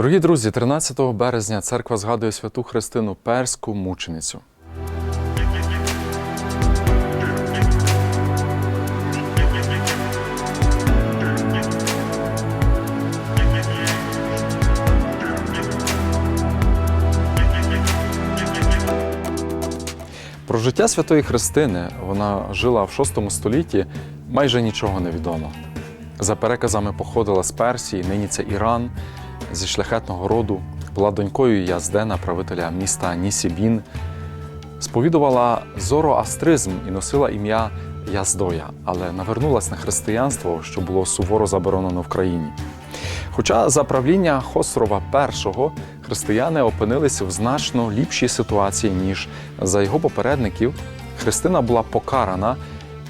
Дорогі друзі, 13 березня церква згадує святу Христину Перську мученицю. Про життя святої Христини вона жила в VI столітті, майже нічого не відомо. За переказами походила з Персії, нині це Іран, зі шляхетного роду, була донькою Яздена, правителя міста Нісібін, сповідувала зороастризм і носила ім'я Яздоя, але навернулась на християнство, що було суворо заборонено в країні. Хоча за правління Хосрова І християни опинилися в значно ліпшій ситуації, ніж за його попередників, Христина була покарана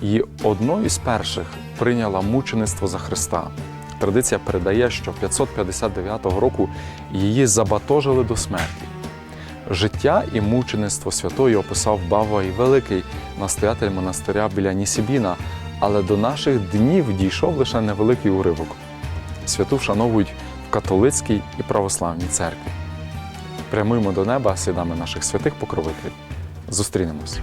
і одною з перших прийняла мучеництво за Христа. Традиція передає, що 559 року її забатожили до смерті. Життя і мучеництво святої описав Бавай Великий, настоятель монастиря біля Нісібіна, але до наших днів дійшов лише невеликий уривок. Святу вшановують в католицькій і православній церкві. Прямуємо до неба слідами наших святих покровителів. Зустрінемось.